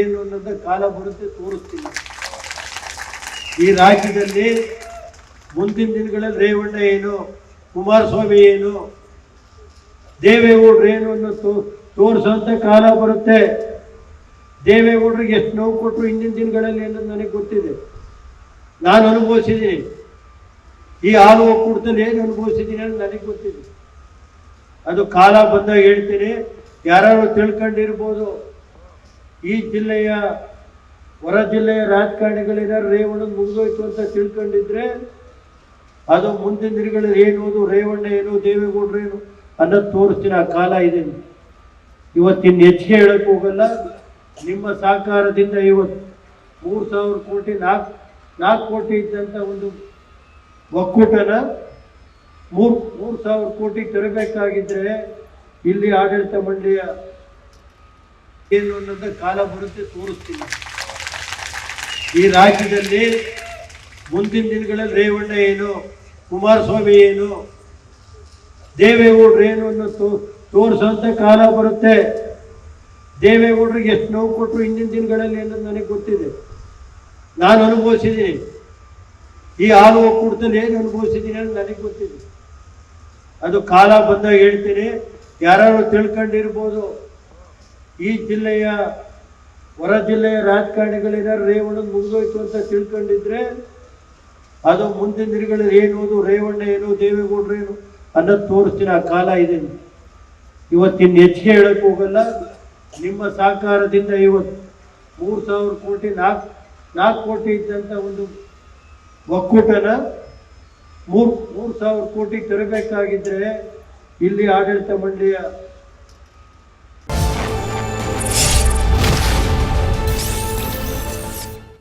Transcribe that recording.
ಏನು ಅನ್ನೋದ ಕಾಲ ಬರುತ್ತೆ ತೋರಿಸ್ತೀನಿ ಈ ರಾಜ್ಯದಲ್ಲಿ ಮುಂದಿನ ದಿನಗಳಲ್ಲಿ ರೇವಣ್ಣ ಏನು, ಕುಮಾರಸ್ವಾಮಿ ಏನು, ದೇವೇಗೌಡರು ಏನು ಅನ್ನೋ ತೋ ತೋರಿಸೋಂಥ ಕಾಲ ಬರುತ್ತೆ. ದೇವೇಗೌಡರಿಗೆ ಎಷ್ಟು ನೋವು ಕೊಟ್ಟರು ಹಿಂದಿನ ದಿನಗಳಲ್ಲಿ ಅನ್ನೋದು ನನಗೆ ಗೊತ್ತಿದೆ. ನಾನು ಅನುಭವಿಸಿದ್ದೀನಿ. ಈ ಹಾಲು ಒಕ್ಕೂಟದಲ್ಲಿ ಏನು ಅನುಭವಿಸಿದ್ದೀನಿ ಅನ್ನೋದು ನನಗೆ ಗೊತ್ತಿದೆ. ಅದು ಕಾಲ ಬಂದಾಗ ಹೇಳ್ತೀನಿ. ಯಾರು ತಿಳ್ಕೊಂಡಿರ್ಬೋದು. ಈ ಜಿಲ್ಲೆಯ ಹೊರ ಜಿಲ್ಲೆಯ ರಾಜಕಾರಣಿಗಳೇನಾದ್ರು ರೇವಣ್ಣ ಮುಗಿದೋಯ್ತು ಅಂತ ತಿಳ್ಕೊಂಡಿದ್ರೆ ಅದು ಮುಂದಿನ ದಿನಗಳಲ್ಲಿ ಏನು ಅದು ರೇವಣ್ಣ ಏನು, ದೇವೇಗೌಡರು ಏನು ಅನ್ನೋದು ತೋರಿಸ್ತೀನಿ ಆ ಕಾಲ ಇದೆ. ಇವತ್ತಿನ ಹೆಚ್ಚಿಗೆ ಹೇಳಕ್ ಹೋಗಲ್ಲ. ನಿಮ್ಮ ಸಹಕಾರದಿಂದ ಇವತ್ತು ಮೂರು ಸಾವಿರ ಕೋಟಿ, ನಾಲ್ಕು ನಾಲ್ಕು ಕೋಟಿ ಇದ್ದಂಥ ಒಂದು ಒಕ್ಕೂಟನ ಮೂರು ಮೂರು ಸಾವಿರ ಕೋಟಿ ತರಬೇಕಾಗಿದ್ದರೆ ಇಲ್ಲಿ ಆಡಳಿತ ಮಂಡಳಿಯ ಏನು ಅನ್ನೋದ ಕಾಲ ಬರುತ್ತೆ ತೋರಿಸ್ತೀನಿ ಈ ರಾಜ್ಯದಲ್ಲಿ ಮುಂದಿನ ದಿನಗಳಲ್ಲಿ ರೇವಣ್ಣ ಏನು, ಕುಮಾರಸ್ವಾಮಿ ಏನು, ದೇವೇಗೌಡರು ಏನು ಅನ್ನೋ ತೋರಿಸೋಂಥ ಕಾಲ ಬರುತ್ತೆ. ದೇವೇಗೌಡರಿಗೆ ಎಷ್ಟು ನೋವು ಕೊಟ್ಟರು ಹಿಂದಿನ ದಿನಗಳಲ್ಲಿ ಅನ್ನೋದು ನನಗೆ ಗೊತ್ತಿದೆ. ನಾನು ಅನುಭವಿಸಿದ್ದೀನಿ. ಈ ಹಾಲು ಒಕ್ಕೂಟದಲ್ಲಿ ಏನು ಅನುಭವಿಸಿದ್ದೀನಿ ಅನ್ನೋದು ನನಗೆ ಗೊತ್ತಿದೆ. ಅದು ಕಾಲ ಬಂದಾಗ ಹೇಳ್ತೀನಿ ಯಾರು ತಿಳ್ಕೊಂಡಿರ್ಬೋದು. ಈ ಜಿಲ್ಲೆಯ ಹೊರ ಜಿಲ್ಲೆಯ ರಾಜಕಾರಣಿಗಳಿದ್ದಾರೆ ರೇವಣ್ಣ ಮುಗಿದೋಯ್ತು ಅಂತ ತಿಳ್ಕೊಂಡಿದ್ರೆ ಅದು ಮುಂದಿನ ದಿನಗಳಲ್ಲಿ ಅದು ರೇವಣ್ಣ ಏನು, ದೇವೇಗೌಡರು ಏನು ಅನ್ನೋದು ತೋರಿಸ್ತೀನಿ. ಆ ಕಾಲ ಇದೆ. ಇವತ್ತಿನ ಹೆಚ್ಚಿಗೆ ಹೇಳಕ್ ಹೋಗಲ್ಲ. ನಿಮ್ಮ ಸಹಕಾರದಿಂದ ಇವತ್ತು ಮೂರು ಸಾವಿರ ಕೋಟಿ, ನಾಲ್ಕು ನಾಲ್ಕು ಕೋಟಿ ಇದ್ದಂಥ ಒಂದು ಒಕ್ಕೂಟನ ಮೂರು ಮೂರು ಸಾವಿರ ಕೋಟಿ ತರಬೇಕಾಗಿದ್ದರೆ ಇಲ್ಲಿ ಆಡಳಿತ ಮಂಡಳಿಯ